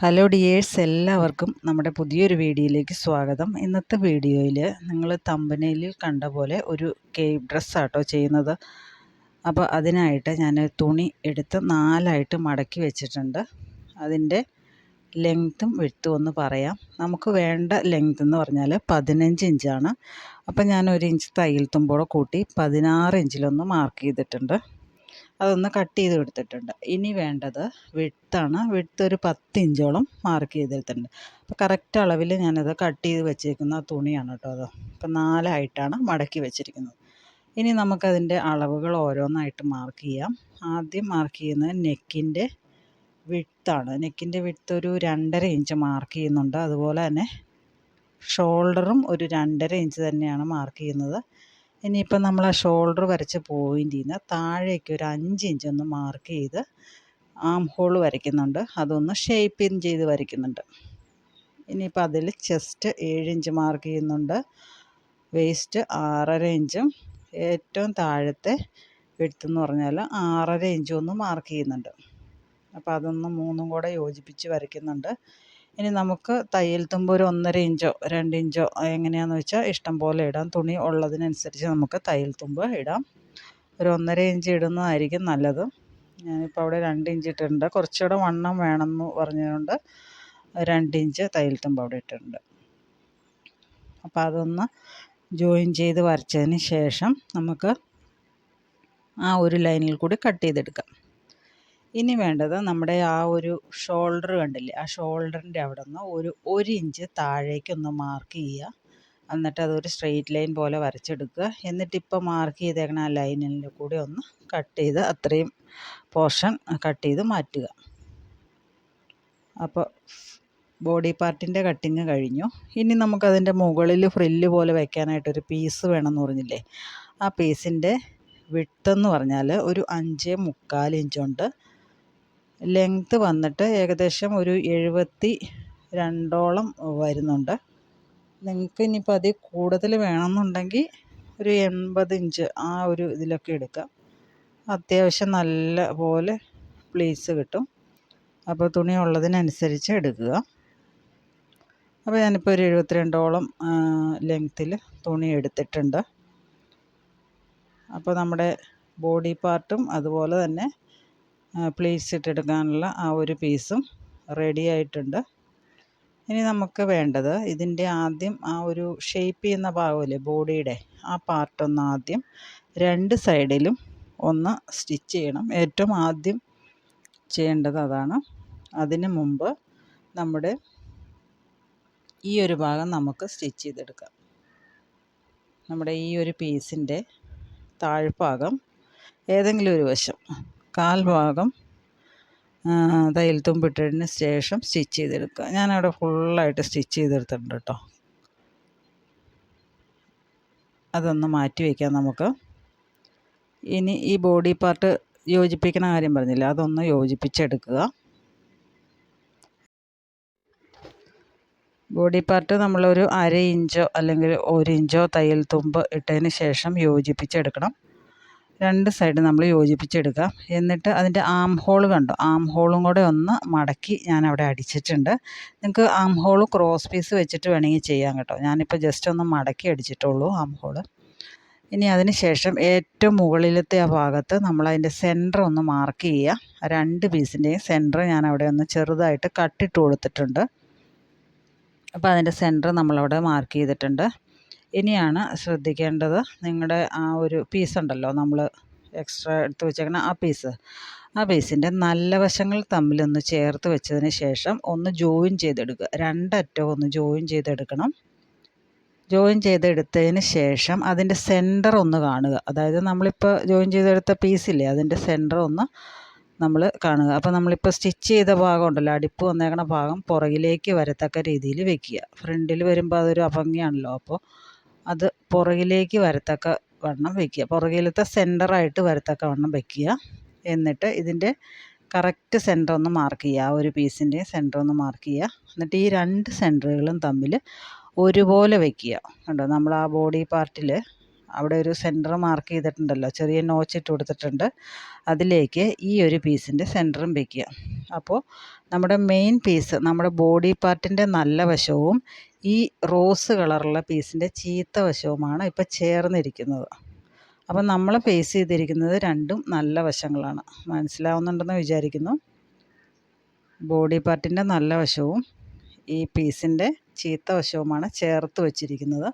Hello dears എല്ലാവർക്കും നമ്മുടെ പുതിയൊരു വീഡിയോയിലേക്ക് സ്വാഗതം. ഇന്നത്തെ വീഡിയോയിൽ നിങ്ങൾ തമ്പനയിൽ കണ്ട പോലെ ഒരു കേവ് ഡ്രസ്സാട്ടോ ചെയ്യുന്നത്. അപ്പോൾ അതിനായിട്ട് ഞാൻ തുണി എടുത്ത് നാലായിട്ട് മടക്കി വെച്ചിട്ടുണ്ട്. അതിന്റെ ലെങ്ത്തും വിഴുത്തും ഒന്ന് പറയാം. നമുക്ക് വേണ്ട ലെങ്ത്ത് എന്ന് പറഞ്ഞാൽ പതിനഞ്ച് ഇഞ്ചാണ്. അപ്പോൾ ഞാൻ ഒരു ഇഞ്ച് തയ്യൽ തുമ്പോടെ കൂട്ടി പതിനാറ് ഇഞ്ചിലൊന്ന് മാർക്ക് ചെയ്തിട്ടുണ്ട്. അതൊന്ന് കട്ട് ചെയ്ത് കൊടുത്തിട്ടുണ്ട് ഇനി വേണ്ടത് വിട്ടാണ് വിട്ട് ഒരു പത്ത് ഇഞ്ചോളം മാർക്ക് ചെയ്തിട്ടുണ്ട്. അപ്പോൾ കറക്റ്റ് അളവിൽ ഞാനത് കട്ട് ചെയ്ത് വെച്ചേക്കുന്ന തുണിയാണ് കേട്ടോ അത്. അപ്പോൾ നാലായിട്ടാണ് മടക്കി വെച്ചിരിക്കുന്നത്. ഇനി നമുക്കതിന്റെ അളവുകൾ ഓരോന്നായിട്ട് മാർക്ക് ചെയ്യാം. ആദ്യം മാർക്ക് ചെയ്യുന്നത് നെക്കിന്റെ വിട്ടാണ് നെക്കിന്റെ വിട്ട് ഒരു രണ്ടര ഇഞ്ച് മാർക്ക് ചെയ്യുന്നുണ്ട്. അതുപോലെ തന്നെ ഷോൾഡറും ഒരു രണ്ടര ഇഞ്ച് തന്നെയാണ് മാർക്ക് ചെയ്യുന്നത്. ഇനിയിപ്പോൾ നമ്മൾ ആ ഷോൾഡർ വരച്ച പോയിന്റിൽ നിന്ന് താഴേക്ക് ഒരു അഞ്ച് ഇഞ്ച് ഒന്ന് മാർക്ക് ചെയ്ത് ആം ഹോൾ വരയ്ക്കുന്നുണ്ട്. അതൊന്ന് ഷേപ്പ് ചെയ്ത് വരയ്ക്കുന്നുണ്ട്. ഇനിയിപ്പോൾ അതിൽ ചെസ്റ്റ് ഏഴ് ഇഞ്ച് മാർക്ക് ചെയ്യുന്നുണ്ട്. വേസ്റ്റ് ആറര ഇഞ്ചും ഏറ്റവും താഴത്തെ എന്ന് പറഞ്ഞാൽ ആറര ഇഞ്ചും ഒന്ന് മാർക്ക് ചെയ്യുന്നുണ്ട്. അപ്പോൾ അതൊന്ന് മൂന്നും കൂടെ യോജിപ്പിച്ച് വരയ്ക്കുന്നുണ്ട്. ഇനി നമുക്ക് തയ്യൽ തുമ്പ് ഒരു ഒന്നര ഇഞ്ചോ രണ്ട് ഇഞ്ചോ എങ്ങനെയാണെന്ന് വെച്ചാൽ ഇഷ്ടം പോലെ ഇടാം. തുണി ഉള്ളതിനനുസരിച്ച് നമുക്ക് തയ്യൽ തുമ്പ് ഇടാം. ഒരു ഒന്നര ഇഞ്ച് ഇടുന്നതായിരിക്കും നല്ലത്. ഞാനിപ്പോൾ അവിടെ രണ്ട് ഇഞ്ച് ഇട്ടിട്ടുണ്ട്. കുറച്ചുകൂടെ വണ്ണം വേണമെന്ന് പറഞ്ഞതുകൊണ്ട് രണ്ട് ഇഞ്ച് തയ്യൽ തുമ്പ് അവിടെ ഇട്ടിട്ടുണ്ട്. അപ്പോൾ അതൊന്ന് ജോയിൻ ചെയ്ത് വരച്ചതിന് ശേഷം നമുക്ക് ആ ഒരു ലൈനിൽ കൂടി കട്ട് ചെയ്തെടുക്കാം. ഇനി വേണ്ടത് നമ്മുടെ ആ ഒരു ഷോൾഡർ കണ്ടില്ലേ? ആ ഷോൾഡറിന്റെ അവിടെ നിന്ന് ഒരു ഒരു ഇഞ്ച് താഴേക്കൊന്ന് മാർക്ക് ചെയ്യുക. എന്നിട്ട് അതൊരു സ്ട്രെയിറ്റ് ലൈൻ പോലെ വരച്ചെടുക്കുക. എന്നിട്ട് ഇപ്പോൾ മാർക്ക് ചെയ്തേക്കണ ആ ലൈനിൽ കൂടി ഒന്ന് കട്ട് ചെയ്ത് അത്രയും പോർഷൻ കട്ട് ചെയ്ത് മാറ്റുക. അപ്പോൾ ബോഡി പാർട്ടിന്റെ കട്ടിങ് കഴിഞ്ഞു. ഇനി നമുക്കതിന്റെ മുകളിൽ ഫ്രില്ല് പോലെ വയ്ക്കാനായിട്ടൊരു പീസ് വേണമെന്ന് പറഞ്ഞില്ലേ? ആ പീസിന്റെ വിട്ടെന്ന് പറഞ്ഞാൽ ഒരു അഞ്ച് മുക്കാൽ ഇഞ്ചുണ്ട് ലെങ്ത്ത് വന്നിട്ട് ഏകദേശം ഒരു എഴുപത്തി രണ്ടോളം വരുന്നുണ്ട്. നിങ്ങൾക്ക് ഇനിയിപ്പോൾ അതിൽ കൂടുതൽ വേണമെന്നുണ്ടെങ്കിൽ ഒരു എൺപത് ഇഞ്ച് ആ ഒരു ഇതിലൊക്കെ എടുക്കാം. അത്യാവശ്യം നല്ല പോലെ പ്ലീസ് കിട്ടും. അപ്പോൾ തുണി ഉള്ളതിനനുസരിച്ച് എടുക്കുക. അപ്പോൾ ഞാനിപ്പോൾ ഒരു എഴുപത്തിരണ്ടോളം ലെങ്ത്തിൽ തുണി എടുത്തിട്ടുണ്ട്. അപ്പോൾ നമ്മുടെ ബോഡി പാർട്ടും അതുപോലെ തന്നെ പ്ലേറ്റ്സ് ഇട്ടെടുക്കാനുള്ള ആ ഒരു പീസും റെഡി ആയിട്ടുണ്ട്. ഇനി നമുക്ക് വേണ്ടത് ഇതിന്റെ ആദ്യം ആ ഒരു ഷേപ്പ് ചെയ്യുന്ന ഭാഗമില്ലേ ബോഡിയുടെ ആ പാർട്ടൊന്ന് ആദ്യം രണ്ട് സൈഡിലും ഒന്ന് സ്റ്റിച്ച് ചെയ്യണം. ഏറ്റവും ആദ്യം ചെയ്യേണ്ടത് അതാണ്. അതിന് മുമ്പ് നമ്മുടെ ഈ ഒരു ഭാഗം നമുക്ക് സ്റ്റിച്ച് ചെയ്തെടുക്കാം. നമ്മുടെ ഈ ഒരു പീസിന്റെ താഴ്ഭാഗം ഏതെങ്കിലും ഒരു വശം. കാൽ ഭാഗം തയ്യൽ തുമ്പിട്ടതിന് ശേഷം സ്റ്റിച്ച് ചെയ്തെടുക്കുക. ഞാനവിടെ ഫുള്ളായിട്ട് സ്റ്റിച്ച് ചെയ്തെടുത്തിട്ടുണ്ട് കേട്ടോ. അതൊന്ന് മാറ്റി വയ്ക്കാം നമുക്ക്. ഇനി ഈ ബോഡി പാർട്ട് യോജിപ്പിക്കുന്ന കാര്യം പറഞ്ഞില്ല അതൊന്ന് യോജിപ്പിച്ചെടുക്കുക. ബോഡി പാർട്ട് നമ്മളൊരു അര ഇഞ്ചോ അല്ലെങ്കിൽ ഒരു ഇഞ്ചോ തയ്യൽ തുമ്പ് ഇട്ടതിന് ശേഷം യോജിപ്പിച്ചെടുക്കണം. രണ്ട് സൈഡ് നമ്മൾ യോജിപ്പിച്ചെടുക്കാം. എന്നിട്ട് അതിന്റെ ആം ഹോൾ കണ്ടോ? ആം ഹോളും കൂടെ ഒന്ന് മടക്കി ഞാൻ അവിടെ അടിച്ചിട്ടുണ്ട്. നിങ്ങൾക്ക് ആം ഹോൾ ക്രോസ് പീസ് വെച്ചിട്ട് വേണമെങ്കിൽ ചെയ്യാം കേട്ടോ. ഞാനിപ്പോൾ ജസ്റ്റ് ഒന്ന് മടക്കി അടിച്ചിട്ടുള്ളൂ ആം ഹോൾ ഇനി അതിന് ശേഷം ഏറ്റവും മുകളിലത്തെ ആ ഭാഗത്ത് നമ്മൾ അതിന്റെ സെന്റർ ഒന്ന് മാർക്ക് ചെയ്യുക രണ്ട് പീസിന്റെയും സെന്റർ ഞാൻ അവിടെ ഒന്ന് ചെറുതായിട്ട് കട്ടിട്ട് കൊടുത്തിട്ടുണ്ട്. അപ്പോൾ അതിന്റെ സെന്റർ നമ്മളവിടെ മാർക്ക് ചെയ്തിട്ടുണ്ട്. ഇനിയാണ് ശ്രദ്ധിക്കേണ്ടത് നിങ്ങളുടെ ആ ഒരു പീസ് ഉണ്ടല്ലോ നമ്മൾ എക്സ്ട്രാ എടുത്ത് വെച്ചേക്കണ ആ പീസ് ആ പീസിന്റെ നല്ല വശങ്ങൾ തമ്മിലൊന്ന് ചേർത്ത് വെച്ചതിന് ശേഷം ഒന്ന് ജോയിൻ ചെയ്തെടുക്കുക. രണ്ടറ്റവും ഒന്ന് ജോയിൻ ചെയ്തെടുക്കണം. ജോയിൻ ചെയ്തെടുത്തതിന് ശേഷം അതിന്റെ സെന്റർ ഒന്ന് കാണുക. അതായത് നമ്മളിപ്പോൾ ജോയിൻ ചെയ്തെടുത്ത പീസില്ലേ അതിന്റെ സെന്റർ ഒന്ന് നമ്മൾ കാണുക. അപ്പോൾ നമ്മളിപ്പോൾ സ്റ്റിച്ച് ചെയ്ത ഭാഗം ഉണ്ടല്ലോ അടിപ്പ് വന്നേക്കണ ഭാഗം പുറകിലേക്ക് വരത്തക്ക രീതിയിൽ വെക്കുക. ഫ്രണ്ടിൽ വരുമ്പോൾ അതൊരു അഭംഗിയാണല്ലോ അപ്പോൾ അത് പുറകിലേക്ക് വരത്തക്ക വണ്ണം വയ്ക്കുക പുറകിലത്തെ സെന്ററായിട്ട് വരത്തക്ക വണ്ണം വയ്ക്കുക എന്നിട്ട് ഇതിന്റെ കറക്റ്റ് സെന്റർ ഒന്ന് മാർക്ക് ചെയ്യുക. ആ ഒരു പീസിന്റെ സെന്റർ ഒന്ന് മാർക്ക് ചെയ്യുക. എന്നിട്ട് ഈ രണ്ട് സെന്ററുകളും തമ്മിൽ ഒരുപോലെ വയ്ക്കുക കണ്ടോ? നമ്മൾ ആ ബോഡി പാർട്ടിൽ അവിടെ ഒരു സെന്റർ മാർക്ക് ചെയ്തിട്ടുണ്ടല്ലോ. ചെറിയ നോച്ച് ഇട്ട് കൊടുത്തിട്ടുണ്ട്. അതിലേക്ക് ഈ ഒരു പീസിന്റെ സെന്ററും വയ്ക്കുക അപ്പോൾ നമ്മുടെ മെയിൻ പീസ് നമ്മുടെ ബോഡി പാർട്ടിന്റെ നല്ല വശവും ഈ റോസ് കളറുള്ള പീസിന്റെ ചീത്ത വശവുമാണ് ഇപ്പോൾ ചേർന്നിരിക്കുന്നത്. അപ്പം നമ്മൾ ഫേസ് ചെയ്തിരിക്കുന്നത് രണ്ടും നല്ല വശങ്ങളാണ്. മനസ്സിലാവുന്നുണ്ടെന്ന് വിചാരിക്കുന്നു. ബോഡി പാർട്ടിന്റെ നല്ല വശവും ഈ പീസിന്റെ ചീത്ത വശവുമാണ് ചേർത്ത് വച്ചിരിക്കുന്നത്.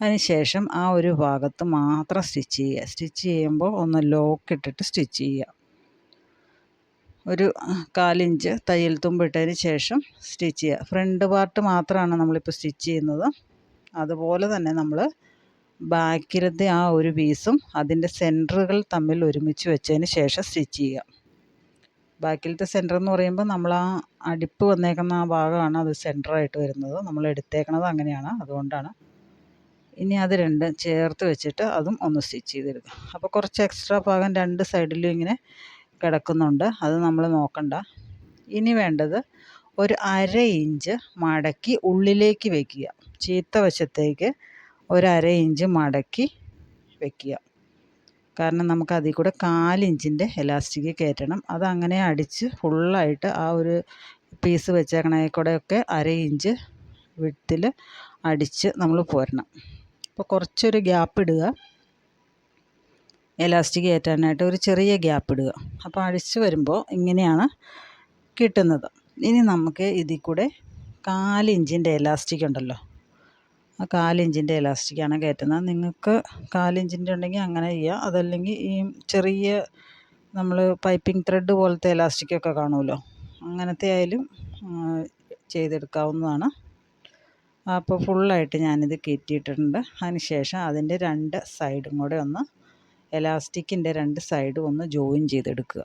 അതിനുശേഷം ആ ഒരു ഭാഗത്ത് മാത്രം സ്റ്റിച്ച് ചെയ്യുക. സ്റ്റിച്ച് ചെയ്യുമ്പോൾ ഒന്ന് ലോക്ക് ഇട്ടിട്ട് സ്റ്റിച്ച് ചെയ്യുക. ഒരു കാലിഞ്ച് തയ്യൽ തുമ്പിട്ടതിന് ശേഷം സ്റ്റിച്ച് ചെയ്യുക. ഫ്രണ്ട് പാർട്ട് മാത്രമാണ് നമ്മളിപ്പോൾ സ്റ്റിച്ച് ചെയ്യുന്നത്. അതുപോലെ തന്നെ നമ്മൾ ബാക്കിലത്തെ ആ ഒരു പീസും അതിന്റെ സെന്ററുകൾ തമ്മിൽ ഒരുമിച്ച് വെച്ചതിന് ശേഷം സ്റ്റിച്ച് ചെയ്യുക. ബാക്കിലത്തെ സെന്റർ എന്ന് പറയുമ്പോൾ നമ്മൾ ആ അടിപ്പ് വന്നേക്കുന്ന ആ ഭാഗമാണ് അത് സെന്ററായിട്ട് വരുന്നത്. നമ്മൾ എടുത്തേക്കണത് അങ്ങനെയാണ്. അതുകൊണ്ടാണ് ഇനി അത് രണ്ടും ചേർത്ത് വെച്ചിട്ട് അതും ഒന്ന് സ്റ്റിച്ച് ചെയ്തെടുക്കുക അപ്പോൾ കുറച്ച് എക്സ്ട്രാ ഭാഗം രണ്ട് സൈഡിലും ഇങ്ങനെ കിടക്കുന്നുണ്ട്. അത് നമ്മൾ നോക്കണ്ട. ഇനി വേണ്ടത് ഒരു അര ഇഞ്ച് മടക്കി ഉള്ളിലേക്ക് വെക്കുക. ചീത്ത വശത്തേക്ക് ഒരു അര ഇഞ്ച് മടക്കി വെക്കുക. കാരണം നമുക്ക് അതിൽ കൂടെ കാലിഞ്ചിന്റെ എലാസ്റ്റിക് കയറ്റണം. അതങ്ങനെ അടിച്ച് ഫുള്ളായിട്ട് ആ ഒരു പീസ് വെച്ചേക്കണേ കൂടെയൊക്കെ അര ഇഞ്ച് വിട്ടിൽ അടിച്ച് നമ്മൾ പോരണം. അപ്പോൾ കുറച്ചൊരു ഗ്യാപ്പ് ഇടുക. എലാസ്റ്റിക് കയറ്റാനായിട്ട് ഒരു ചെറിയ ഗ്യാപ്പ് ഇടുക. അപ്പോൾ അഴിച്ചു വരുമ്പോൾ ഇങ്ങനെയാണ് കിട്ടുന്നത്. ഇനി നമുക്ക് ഇതിൽ കൂടെ കാലിഞ്ചിന്റെ എലാസ്റ്റിക് ഉണ്ടല്ലോ. ആ കാലിഞ്ചിന്റെ എലാസ്റ്റിക്കാണ് കയറ്റുന്നത്. നിങ്ങൾക്ക് കാലിഞ്ചിന്റെ ഉണ്ടെങ്കിൽ അങ്ങനെ ചെയ്യുക അതല്ലെങ്കിൽ ഈ ചെറിയ നമ്മൾ പൈപ്പിംഗ് ത്രെഡ് പോലത്തെ എലാസ്റ്റിക്കൊക്കെ കാണുമല്ലോ. അങ്ങനത്തെ ആയാലും ചെയ്തെടുക്കാവുന്നതാണ്. അപ്പോൾ ഫുള്ളായിട്ട് ഞാനിത് കയറ്റിയിട്ടുണ്ട് അതിന് ശേഷം അതിന്റെ രണ്ട് സൈഡും കൂടെ ഒന്ന് എലാസ്റ്റിക്കിന്റെ രണ്ട് സൈഡും ഒന്ന് ജോയിൻ ചെയ്തെടുക്കുക.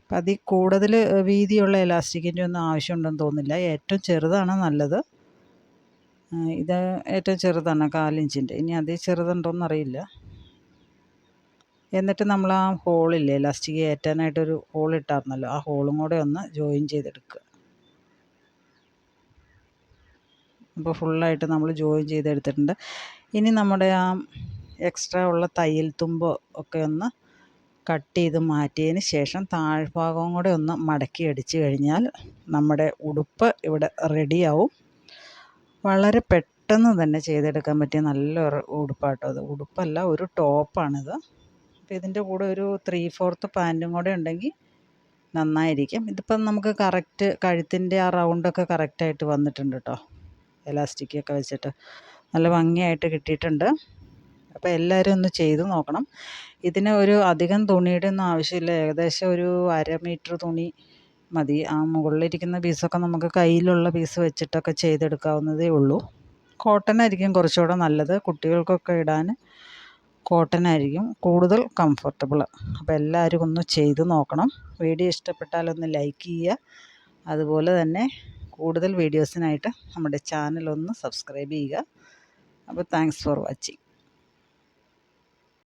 അപ്പം അതിൽ കൂടുതൽ വീതിയുള്ള എലാസ്റ്റിക്കിന്റെ ഒന്നും ആവശ്യമുണ്ടെന്ന് തോന്നില്ല ഏറ്റവും ചെറുതാണ് നല്ലത്. ഇത് ഏറ്റവും ചെറുതാണ് കാലിഞ്ചിന്റെ. ഇനി അതിൽ ചെറുതുണ്ടോയെന്നറിയില്ല എന്നിട്ട് നമ്മൾ ആ ഹോളില്ലേ ഇലാസ്റ്റിക് ഹോൾ ഇട്ടായിരുന്നല്ലോ ആ ഹോളും കൂടെ ഒന്ന് ജോയിൻ ചെയ്തെടുക്കുക. അപ്പോൾ ഫുള്ളായിട്ട് നമ്മൾ ജോയിൻ ചെയ്തെടുത്തിട്ടുണ്ട്. ഇനി നമ്മുടെ ആ എക്സ്ട്രാ ഉള്ള തയ്യൽ തുമ്പ് ഒക്കെ ഒന്ന് കട്ട് ചെയ്ത് മാറ്റിയതിന് ശേഷം താഴ്ഭാഗവും കൂടെ ഒന്ന് മടക്കി അടിച്ച് കഴിഞ്ഞാൽ നമ്മുടെ ഉടുപ്പ് ഇവിടെ റെഡിയാവും വളരെ പെട്ടെന്ന് തന്നെ ചെയ്തെടുക്കാൻ പറ്റിയ നല്ലൊരു ഉടുപ്പാട്ടോ അത്. ഉടുപ്പല്ല ഒരു ടോപ്പാണിത്. അപ്പോൾ ഇതിന്റെ കൂടെ ഒരു ത്രീ ഫോർത്ത് പാന്റും കൂടെ ഉണ്ടെങ്കിൽ നന്നായിരിക്കും. ഇതിപ്പം നമുക്ക് കറക്റ്റ് കഴുത്തിന്റെ ആ റൗണ്ടൊക്കെ കറക്റ്റായിട്ട് വന്നിട്ടുണ്ട് കേട്ടോ എലാസ്റ്റിക്കൊക്കെ വെച്ചിട്ട്. നല്ല ഭംഗിയായിട്ട് കിട്ടിയിട്ടുണ്ട്. അപ്പോൾ എല്ലാവരും ഒന്ന് ചെയ്ത് നോക്കണം. ഇതിന് ഒരു അധികം തുണിയുടെ ഒന്നും ആവശ്യമില്ല. ഏകദേശം ഒരു അര മീറ്റർ തുണി മതി. ആ മുകളിലിരിക്കുന്ന പീസൊക്കെ നമുക്ക് കയ്യിലുള്ള പീസ് വെച്ചിട്ടൊക്കെ ചെയ്തെടുക്കാവുന്നതേ ഉള്ളൂ. കോട്ടൺ ആയിരിക്കും കുറച്ചുകൂടെ നല്ലത്. കുട്ടികൾക്കൊക്കെ ഇടാൻ കോട്ടൺ ആയിരിക്കും കൂടുതൽ കംഫർട്ടബിൾ അപ്പോൾ എല്ലാവരും ഒന്ന് ചെയ്ത് നോക്കണം. വീഡിയോ ഇഷ്ടപ്പെട്ടാലൊന്ന് ലൈക്ക് ചെയ്യുക. അതുപോലെ തന്നെ കൂടുതൽ വീഡിയോസിനായിട്ട് നമ്മുടെ ചാനൽ ഒന്ന് സബ്സ്ക്രൈബ് ചെയ്യുക. അപ്പോൾ താങ്ക്സ് ഫോർ വാച്ചിങ്